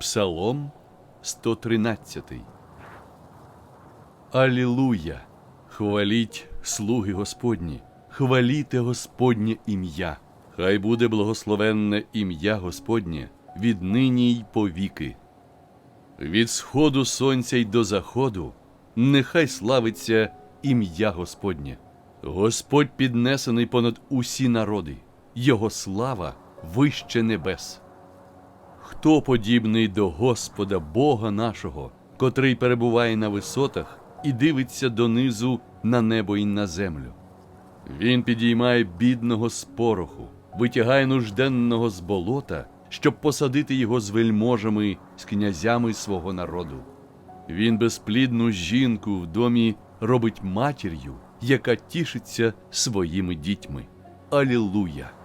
Псалом 113. Алілуя! Хваліть слуги Господні, хваліте Господнє ім'я. Хай буде благословенне ім'я Господнє віднині й повіки. Від сходу сонця й до заходу, нехай славиться ім'я Господнє. Господь піднесений понад усі народи, Його слава вище небес. Хто подібний до Господа Бога нашого, котрий перебуває на висотах і дивиться донизу на небо і на землю? Він підіймає бідного з пороху, витягає нужденного з болота, щоб посадити його з вельможами, з князями свого народу. Він безплідну жінку в домі робить матір'ю, яка тішиться своїми дітьми. Алілуя!